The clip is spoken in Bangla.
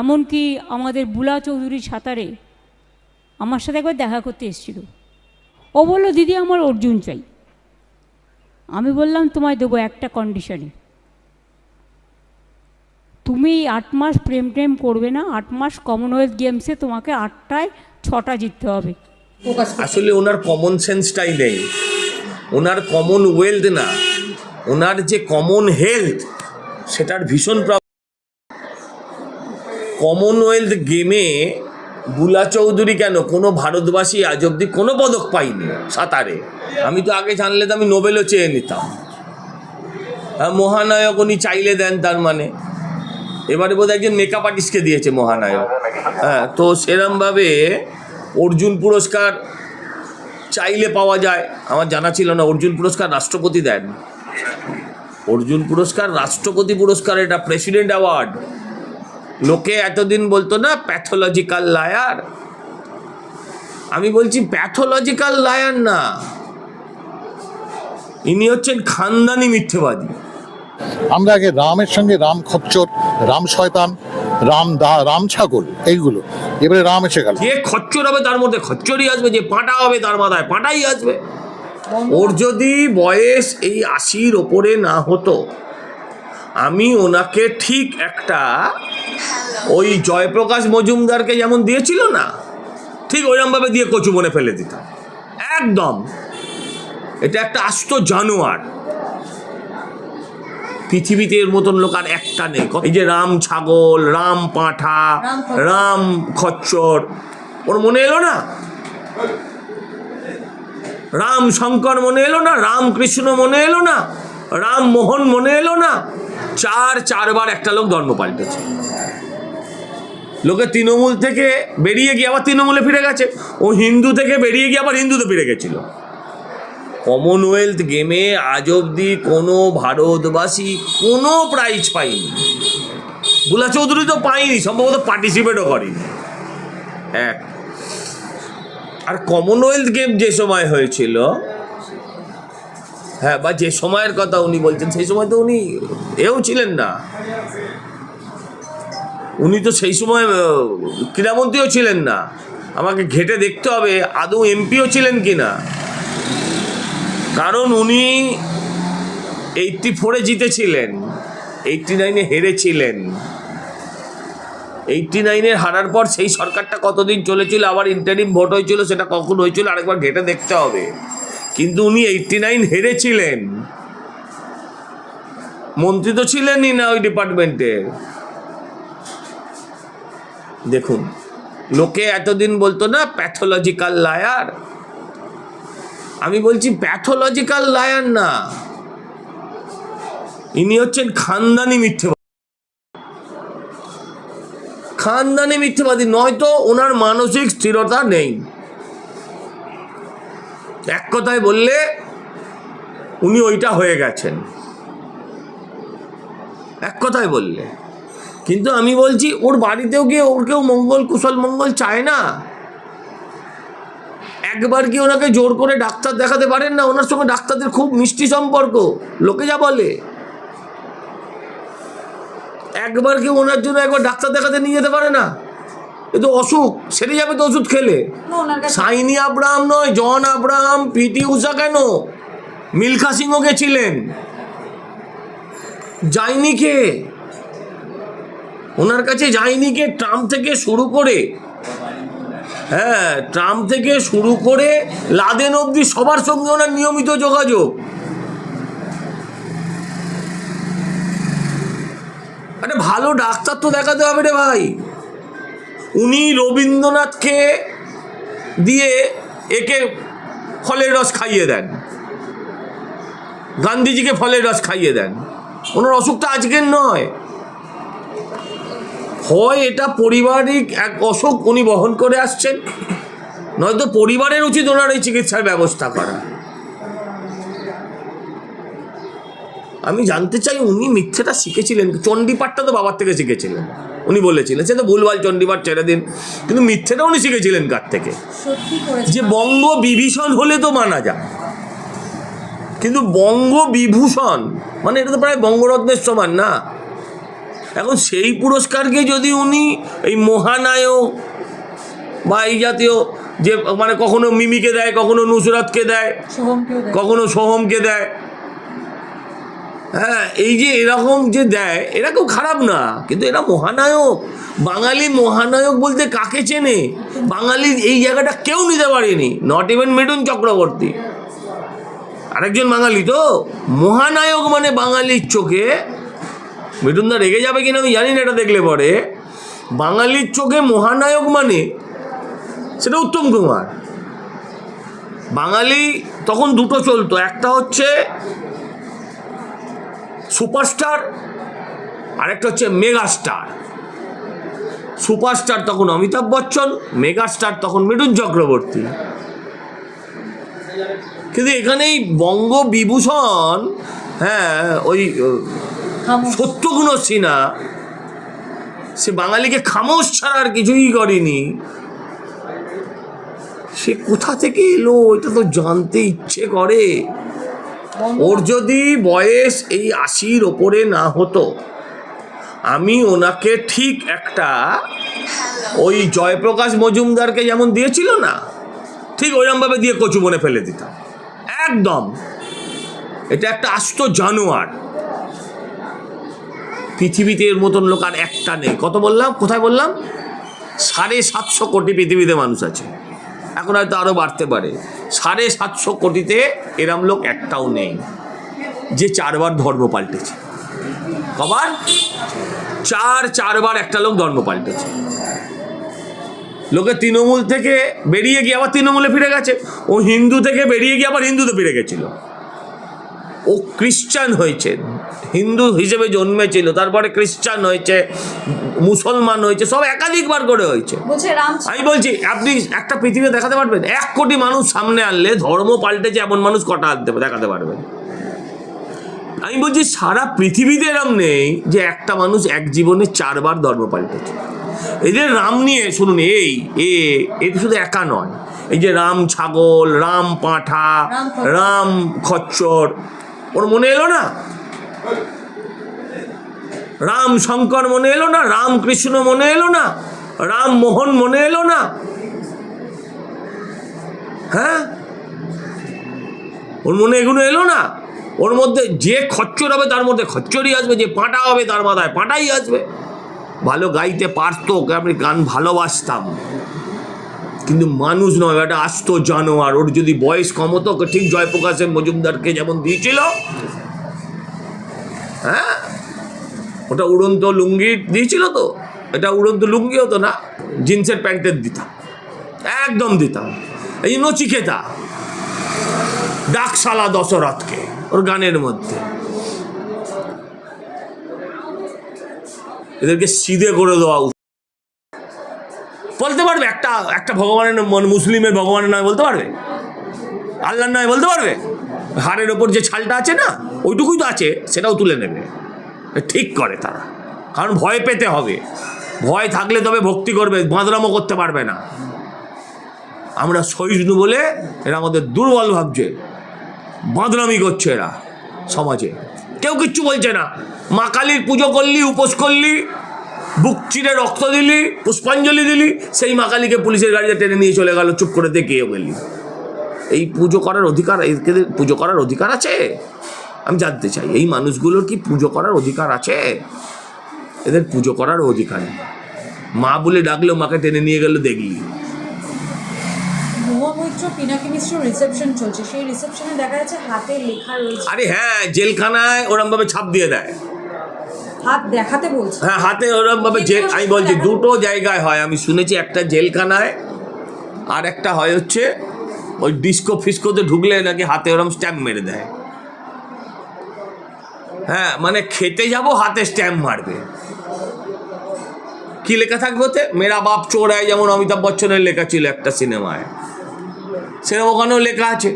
এমনকি আমাদের বুলা চৌধুরী সাঁতারে আমার সাথে একবার দেখা করতে এসেছিল। ও বলল দিদি আমার অর্জুন চাই। আমি বললাম তোমায় দেবো একটা কন্ডিশনে তুমি এই আট মাস প্রেম প্রেম করবে না আট মাস কমনওয়েলথ গেমসে তোমাকে আটটায় ছটা জিততে হবে। আসলে ওনার কমন সেন্সটাই নেই। ওনার কমন ওয়েলথ না। ওনার যে কমন হেলথ সেটার ভীষণ কমনওয়েলথ গেমে বুলা চৌধুরী কেন? কোনো ভারতবাসী আজ অব্দি কোনো পদক পাইনি সাঁতারে। আমি তো আগে জানলে তো আমি নোবেলও চেয়ে নিতাম। হ্যাঁ, মহানায়ক উনি চাইলে দেন তার মানে। এবারে বোধহয় একজন মেকআপ আর্টিস্টকে দিয়েছে মহানায়ক। হ্যাঁ তো সেরমভাবে অর্জুন পুরস্কার চাইলে পাওয়া যায়। আমার জানা ছিল না অর্জুন পুরস্কার রাষ্ট্রপতি দেন। অর্জুন পুরস্কার রাষ্ট্রপতি পুরস্কার এটা প্রেসিডেন্ট অ্যাওয়ার্ড লোকে এতদিন বলতো না প্যাথোলজিক্যাল লায়ার আমি বলছি প্যাথোলজিক্যাল লায়ার না। ইনি হচ্ছেন খানদানি মিথ্যেবাদী। আমরা আগে রামের সঙ্গে রাম খচ্চর রাম শয়তান রাম দা রাম ছাগল এইগুলো। এবারে রাম এসে গেল। যে খচ্চর হবে তার মধ্যে খচ্চরই আসবে। যে পাঁটা হবে তার মাথায় পাঁটাই আসবে। ওর যদি বয়স এই আশির ওপরে না হতো আমি ওনাকে ঠিক একটা ওই জয়প্রকাশ মজুমদারকে যেমন দিয়েছিল না ঠিক ওইরকমভাবে দিয়ে কচু মনে ফেলে দিতাম একদম। এটা একটা আস্ত জানোয়ার। পৃথিবীতে এর মতন লোক আর একটা নেই। এই যে রাম ছাগল রাম পাঁঠা রাম খচ্চর। ওর মনে এলো না? রাম শঙ্কর মনে এলো না? রাম কৃষ্ণ মনে এলো না? রাম মোহন মনে এলো না? চার চারবার একটা লোক ধর্ম পাল্টেছে। লোকে তৃণমূল থেকে বেরিয়ে গিয়ে আবার তৃণমূলে ফিরে গেছে। ও হিন্দু থেকে বেরিয়ে গিয়ে আবার হিন্দুতে ফিরে গেছিল। কমনওয়েলথ গেমে আজ অবধি কোনো ভারতবাসী কোনো প্রাইজ পায়নি। বুলা চৌধুরী তো পায়নি, সম্ভবত পার্টিসিপেটও করেনি। এক আর কমনওয়েলথ গেম যে সময় হয়েছিল হ্যাঁ বা যে সময়ের কথা উনি বলছেন, সেই সময় তো উনি এও ছিলেন না। উনি তো সেই সময় ক্রীড়ামন্ত্রীও ছিলেন না। আমাকে ঘেটে দেখতে হবে, আদৌ এমপিও ছিলেন কি না কারণ উনি এইটটি ফোরে জিতেছিলেন এইটটি নাইনে হেরেছিলেন। এইটটি নাইনের হারার পর সেই সরকারটা কতদিন চলেছিল, আবার ইন্টারিম ভোট হয়েছিল, সেটা কখন হয়েছিল, আরেকবার ঘেটে দেখতে হবে। কিন্তু উনি এইটটি নাইন হেরেছিলেন। মন্ত্রী তো ছিলেনই না ওই ডিপার্টমেন্টের দেখুন, লোকে এতদিন বলতো না প্যাথোলজিক্যাল লায়ার আমি বলছি প্যাথোলজিক্যাল লায়ার না। ইনি হচ্ছেন খানদানি মিথ্যেবাদী। খানদানি মিথ্যেবাদী, নয়তো ওনার মানসিক স্থিরতা নেই। এক কথায় বললে, উনি ওইটা হয়ে গেছেন। এক কথায় বললে। কিন্তু আমি বলছি ওর বাড়িতেও গিয়ে ওর কেউ মঙ্গল কুশল মঙ্গল চায় না। একবার কি ওনাকে জোর করে ডাক্তার দেখাতে পারেন না? ওনার সঙ্গে ডাক্তারদের খুব মিষ্টি সম্পর্ক। লোকে যা বলে। একবার কি ওনার জন্য একবার ডাক্তার দেখাতে নিয়ে যেতে পারে না? এ তো অসুখ সেরে যাবে তো ওষুধ খেলে। সাইনি আব্রাহাম নয় জন আব্রাহাম পিটি উষা কেন? মিলখা সিংও গেছিলেন। যায়নি কে? ওনার কাছে যায়নি কে? ট্রাম্প থেকে শুরু করে হ্যাঁ ট্রাম্প থেকে শুরু করে লাদেন অবধি সবার সঙ্গে ওনার নিয়মিত যোগাযোগ। আরে ভালো ডাক্তার তো দেখাতে হবে রে ভাই। উনি রবীন্দ্রনাথকে দিয়ে একে ফলের রস খাইয়ে দেন। গান্ধীজিকে ফলের রস খাইয়ে দেন। ওনার অসুখটা আজকের নয়। হয় এটা পারিবারিক এক অসুখ উনি বহন করে আসছেন। নয়তো পরিবারের উচিত ওনার এই চিকিৎসার ব্যবস্থা করা। আমি জানতে চাই উনি মিথ্যেটা শিখেছিলেন। চণ্ডীপাঠটা তো বাবার থেকে শিখেছিলেন। উনি বলেছিলেন সে তো ভুলভাল চণ্ডীপাঠ ছেড়ে দিন। কিন্তু মিথ্যেটা উনি শিখেছিলেন কার থেকে? যে বঙ্গ বিভীষণ হলে তো মানা যায়। কিন্তু বঙ্গ বিভূষণ মানে এটা তো প্রায় বঙ্গরত্নের সমান না। এখন সেই পুরস্কারকে যদি উনি এই মহানায়ক বা এই জাতীয় যে মানে কখনো মিমিকে দেয় কখনো নুসরাতকে দেয় কখনো সোহমকে দেয়। হ্যাঁ এই যে এরকম যে দেয় এরা কেউ খারাপ না কিন্তু এরা মহানায়ক। বাঙালি মহানায়ক বলতে কাকে চেনে? বাঙালি এই জায়গাটা কেউ নিতে পারেনি নট ইভেন মিঠুন চক্রবর্তী। আরেকজন বাঙালি তো? মহানায়ক মানে বাঙালির চোখে মিঠুনদা রেগে যাবে কিনা আমি জানি না, এটা দেখলে পরে। বাঙালির চোখে মহানায়ক মানে? সেটা উত্তম কুমার। বাঙালি তখন দুটো চলতো, একটা হচ্ছে সুপারস্টার, আরেকটা হচ্ছে মেগাস্টার। সুপারস্টার তখন অমিতাভ বচ্চন, মেগাস্টার তখন মিঠুন চক্রবর্তী। কিন্তু এখানেই বঙ্গ বিভূষণ হ্যাঁ ওই। সত্যগুণ সিনহা সে বাঙালিকে খামোশ ছাড়া আর কিছুই করেনি। সে কোথা থেকে এলো এটা তো জানতে ইচ্ছে করে। ওর যদি বয়স এই আশির ওপরে না হতো আমি ওনাকে ঠিক একটা ওই জয়প্রকাশ মজুমদারকে যেমন দিয়েছিল না ঠিক ওইরকমভাবে দিয়ে কচু বনে ফেলে দিতাম। একদম। এটা একটা আস্ত জানোয়ার। পৃথিবীতে এর মতন লোক আর একটা নেই। কত বললাম? কোথায় বললাম? সাড়ে সাতশো কোটি পৃথিবীতে মানুষ আছে। এখন হয়তো আরও বাড়তে পারে। সাড়ে সাতশো কোটিতে এরম লোক একটাও নেই, যে চারবার ধর্ম পাল্টেছে। কবার? চার, চারবার একটা লোক ধর্ম পাল্টেছে। লোকে তৃণমূল থেকে বেরিয়ে গিয়ে আবার তৃণমূলে ফিরে গেছে। ও হিন্দু থেকে বেরিয়ে গিয়ে আবার হিন্দুতে ফিরে গেছিল। ও খ্রিস্টান হয়েছে। হিন্দু হিসেবে জন্মেছিল তারপরে খ্রিস্টান হয়েছে মুসলমান হয়েছে সব একাধিকবার করে হয়েছে। আমি বলছি আপনি একটা পৃথিবী দেখাতে পারবেন? এক কোটি মানুষ সামনে আনলে ধর্ম পাল্টেছে এমন মানুষ কটা আনতে দেখাতে পারবেন? আমি বলছি সারা পৃথিবীতে এরম নেই যে একটা মানুষ এক জীবনে চারবার ধর্ম পাল্টেছে। এদের রাম নিয়ে শুনুন এই এ এটা শুধু একা নয়। এই যে রাম ছাগল রাম পাঁঠা রাম খচ্চর। ওর মনে এলো না? রাম শঙ্কর মনে এলো না? রাম কৃষ্ণ মনে এলো না? রাম মোহন মনে এলো না? হ্যাঁ? ওর মনে এগুলো এলো না? ওর মধ্যে যে খচ্চর হবে, তার মধ্যে খচ্চরই আসবে। যে পাঁটা হবে, তার মাথায় পাঁটাই আসবে। ভালো গাইতে পারতো, আমি গান ভালোবাসতাম। কিন্তু মানুষ নয় একটা আস্ত জানোয়ার। ওর যদি বয়স কম হতো ঠিক জয়প্রকাশের মজুমদারকে যেমন দিয়েছিল হ্যাঁ? ওটা উড়ন্ত লুঙ্গি দিয়েছিল তো? এটা উড়ন্ত লুঙ্গি হতো না? জিন্সের প্যান্টের দিতাম। একদম দিতাম। এই নচিকেতা ডাকশালা দশরথকে, ওর গানের মধ্যে। এদেরকে সিধে করে দেওয়া। বলতে পারবে? একটা একটা ভগবানের মানে মুসলিমের ভগবানের নয় বলতে পারবে? আল্লাহর নয় বলতে পারবে? হাড়ের ওপর যে ছালটা আছে না, ওইটুকুই তো আছে, সেটাও তুলে নেবে। ঠিক করে তারা। কারণ ভয় পেতে হবে। ভয় থাকলে তবে ভক্তি করবে, বাঁদরামও করতে পারবে না। আমরা সহিষ্ণু বলে এরা আমাদের দুর্বল ভাবছে। বাঁদরামি করছে এরা সমাজে। কেউ কিচ্ছু বলছে না। মা কালীর পুজো করলি, উপোস করলি বুক চিরে রক্ত দিলি পুষ্পাঞ্জলি দিলি সেই মা কালীকে পুলিশের গাড়িতে টেনে নিয়ে চলে গেল চুপ করে দেখিয়ে গেলি এই পুজো করার অধিকার এদের পুজো করার অধিকার আছে? আমি জানতে চাই এই মানুষগুলোর কি পুজো করার অধিকার আছে? এদের পুজো করার অধিকার। মা বলে ডাকলেও মাকে টেনে নিয়ে গেল দেখলি। আরে হ্যাঁ জেলখানায় ওরমভাবে ছাপ দিয়ে দেয়। হাত দেখাতে বলছে। হ্যাঁ হাতে ওরমভাবে যে আমি বলছি দুটো জায়গায় হয়। আমি শুনেছি একটা জেলখানায় আর একটা হয় হচ্ছে ওই ডিস্কো ফিস্কোতে ঢুকলে নাকি হাতে ওরম স্ট্যাম্প মেরে দেয়। হ্যাঁ মানে খেতে যাব হাতে স্ট্যাম্প মারবে। কি লেখা থাকবে ওতে? মেরা বাপ চোরায় যেমন অমিতাভ বচ্চনের লেখা ছিল একটা সিনেমায়। সেরকম ওখানেও লেখা আছে।